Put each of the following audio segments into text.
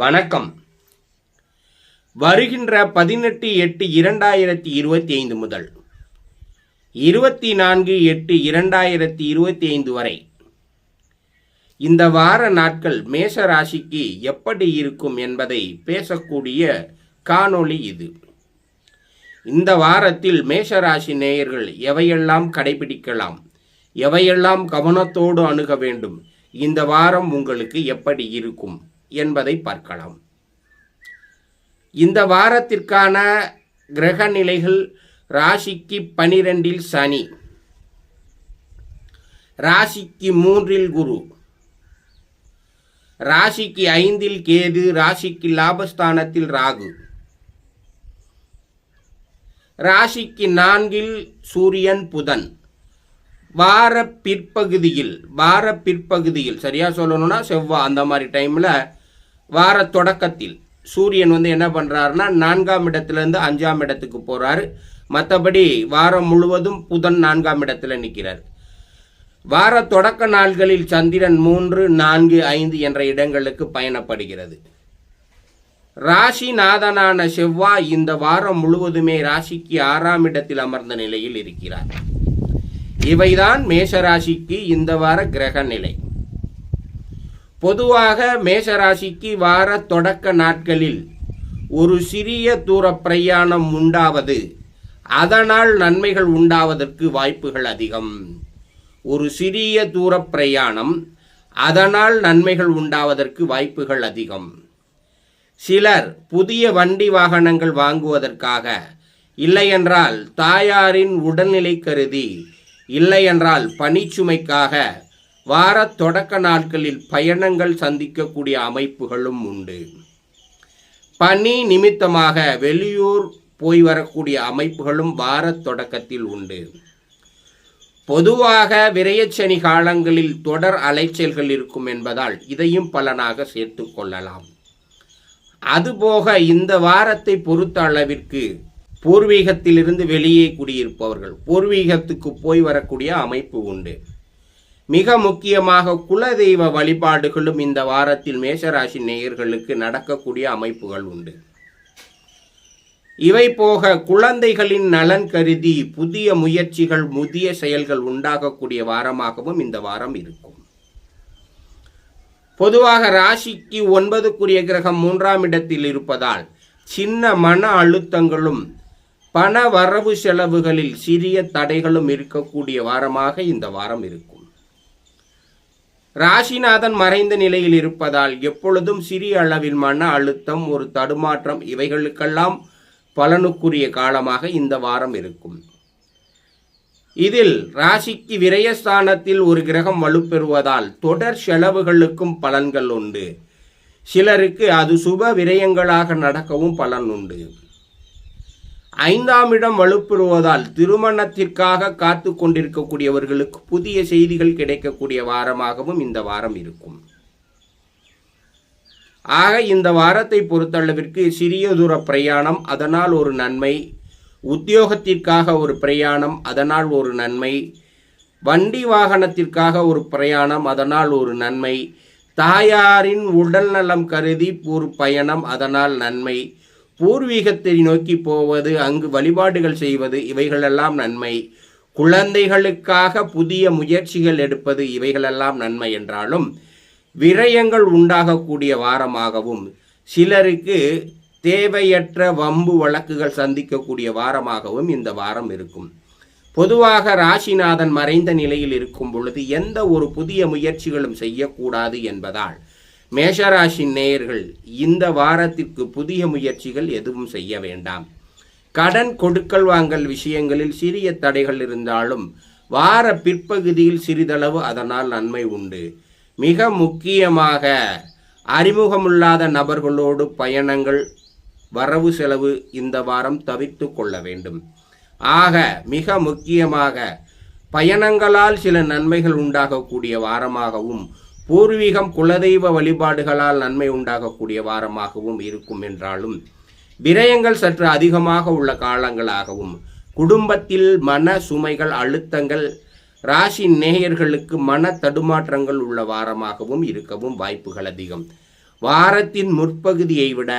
வணக்கம். வருகின்ற பதினெட்டு எட்டு இரண்டாயிரத்தி இருபத்தி ஐந்து முதல் இருபத்தி நான்கு எட்டு இரண்டாயிரத்தி இருபத்தி ஐந்து வரை இந்த வார நாட்கள் மேஷ ராசிக்கு எப்படி இருக்கும் என்பதை பேசக்கூடிய காணொளி இது. இந்த வாரத்தில் மேஷராசி நேயர்கள் எவையெல்லாம் கடைபிடிக்கலாம் எவையெல்லாம் கவனத்தோடு அணுக வேண்டும் இந்த வாரம் உங்களுக்கு எப்படி இருக்கும்? என்பதை பார்க்கலாம். இந்த வாரத்திற்கான கிரக நிலைகள் ராசிக்கு பனிரெண்டில் சனி ராசிக்கு மூன்றில் குரு ராசிக்கு ஐந்தில் கேது ராசிக்கு லாபஸ்தானத்தில் ராகு ராசிக்கு நான்கில் சூரியன் புதன். வார பிற்பகுதியில் வார பிற்பகுதியில் சரியா சொல்லணும்னா செவ்வாய் அந்த மாதிரி டைமில் வார தொடக்கத்தில் சூரியன் வந்து என்ன பண்ணுறாருன்னா நான்காம் இடத்துலேருந்து அஞ்சாம் இடத்துக்கு போகிறாரு மற்றபடி வாரம் முழுவதும் புதன் நான்காம் இடத்துல நிற்கிறார் வார தொடக்க நாள்களில் சந்திரன் மூன்று நான்கு ஐந்து என்ற இடங்களுக்கு பயணப்படுகிறது. ராசிநாதனான செவ்வாய் இந்த வாரம் முழுவதுமே ராசிக்கு ஆறாம் இடத்தில் அமர்ந்த நிலையில் இருக்கிறார். இவைதான் மேஷராசிக்கு இந்த வார கிரக நிலை. பொதுவாக மேஷராசிக்கு வார தொடக்க நாட்களில் ஒரு சிறிய தூர பிரயாணம் உண்டாவது அதனால் நன்மைகள் உண்டாவதற்கு வாய்ப்புகள் அதிகம். ஒரு சிறிய தூர பிரயாணம் அதனால் நன்மைகள் உண்டாவதற்கு வாய்ப்புகள் அதிகம். சிலர் புதிய வண்டி வாகனங்கள் வாங்குவதற்காக இல்லையென்றால் தாயாரின் உடல்நிலை கருதி இல்லையென்றால் பணிச்சுமைக்காக வார தொடக்க நாட்களில் பயணங்கள் சந்திக்கக்கூடிய அமைப்புகளும் உண்டு. பணி நிமித்தமாக வெளியூர் போய் வரக்கூடிய அமைப்புகளும் வார தொடக்கத்தில் உண்டு. பொதுவாக விரயச்சனி காலங்களில் தொடர் அலைச்சல்கள் இருக்கும் என்பதால் இதையும் பலனாக சேர்த்து கொள்ளலாம். அதுபோக இந்த வாரத்தை பொறுத்த அளவிற்கு பூர்வீகத்திலிருந்து வெளியே குடியிருப்பவர்கள் பூர்வீகத்துக்கு போய் வரக்கூடிய அமைப்பு உண்டு. மிக முக்கியமாக குலதெய்வ வழிபாடுகளும் இந்த வாரத்தில் மேஷராசி நேயர்களுக்கு நடக்கக்கூடிய அமைப்புகள் உண்டு. இவை போக குழந்தைகளின் நலன் கருதி புதிய முயற்சிகள் முதிய செயல்கள் உண்டாகக்கூடிய வாரமாகவும் இந்த வாரம் இருக்கும். பொதுவாக ராசிக்கு ஒன்பதுக்குரிய கிரகம் மூன்றாம் இடத்தில் இருப்பதால் சின்ன மன அழுத்தங்களும் பண வரவு செலவுகளில் சிறிய தடைகளும் இருக்கக்கூடிய வாரமாக இந்த வாரம் இருக்கும். ராசிநாதன் மறைந்த நிலையில் இருப்பதால் எப்பொழுதும் சிறிய அளவில் மன அழுத்தம் ஒரு தடுமாற்றம் இவைகளுக்கெல்லாம் பலனுக்குரிய காலமாக இந்த வாரம் இருக்கும். இதில் ராசிக்கு விரயஸ்தானத்தில் ஒரு கிரகம் வலுப்பெறுவதால் தொடர் செலவுகளுக்கும் பலன்கள் உண்டு. சிலருக்கு அது சுப விரயங்களாக நடக்கவும் பலன் உண்டு. ஐந்தாம் இடம் வலுப்பெறுவதால் திருமணத்திற்காக காத்து கொண்டிருக்கக்கூடியவர்களுக்கு புதிய செய்திகள் கிடைக்கக்கூடிய வாரமாகவும் இந்த வாரம் இருக்கும். ஆக இந்த வாரத்தை பொறுத்தளவிற்கு சிறிய தூர பிரயாணம் அதனால் ஒரு நன்மை. உத்தியோகத்திற்காக ஒரு பிரயாணம் அதனால் ஒரு நன்மை. வண்டி வாகனத்திற்காக ஒரு பிரயாணம் அதனால் ஒரு நன்மை. தாயாரின் உடல் நலம் கருதி ஒரு பயணம் அதனால் நன்மை. பூர்வீகத்தை நோக்கி போவது அங்கு வழிபாடுகள் செய்வது இவைகளெல்லாம் நன்மை. குழந்தைகளுக்காக புதிய முயற்சிகள் எடுப்பது இவைகளெல்லாம் நன்மை என்றாலும் விரயங்கள் உண்டாகக்கூடிய வாரமாகவும் சிலருக்கு தேவையற்ற வம்பு வழக்குகள் சந்திக்கக்கூடிய வாரமாகவும் இந்த வாரம் இருக்கும். பொதுவாக ராசிநாதன் மறைந்த நிலையில் இருக்கும் பொழுது எந்த ஒரு புதிய முயற்சிகளும் செய்யக்கூடாது என்பதால் மேஷராசி நேயர்கள் இந்த வாரத்திற்கு புதிய முயற்சிகள் எதுவும் செய்ய வேண்டாம். கடன் கொடுக்கல் வாங்கல் விஷயங்களில் சிறிய தடைகள் இருந்தாலும் வார பிற்பகுதியில் சிறிதளவு அதனால் நன்மை உண்டு. மிக முக்கியமாக அறிமுகமில்லாத நபர்களோடு பயணங்கள் வரவு செலவு இந்த வாரம் தவிர்த்து கொள்ள வேண்டும். ஆக மிக முக்கியமாக பயணங்களால் சில நன்மைகள் உண்டாகக்கூடிய வாரமாகவும் பூர்வீகம் குலதெய்வ வழிபாடுகளால் நன்மை உண்டாகக்கூடிய வாரமாகவும் இருக்கும் என்றாலும் விரயங்கள் சற்று அதிகமாக உள்ள காலங்களாகவும் குடும்பத்தில் மன சுமைகள் அழுத்தங்கள் ராசி நேயர்களுக்கு மன தடுமாற்றங்கள் உள்ள வாரமாகவும் இருக்கவும் வாய்ப்புகள் அதிகம். வாரத்தின் முற்பகுதியை விட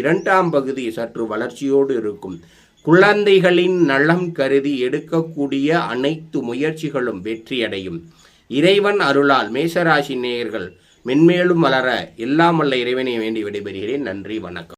இரண்டாம் பகுதி சற்று வளர்ச்சியோடு இருக்கும். குழந்தைகளின் நலம் கருதி எடுக்கக்கூடிய அனைத்து முயற்சிகளும் வெற்றியடையும். இறைவன் அருளால் மேசராசி நேயர்கள் மென்மேலும் வளர எல்லாம் வல்ல இறைவனை வேண்டி விடைபெறுகிறேன். நன்றி வணக்கம்.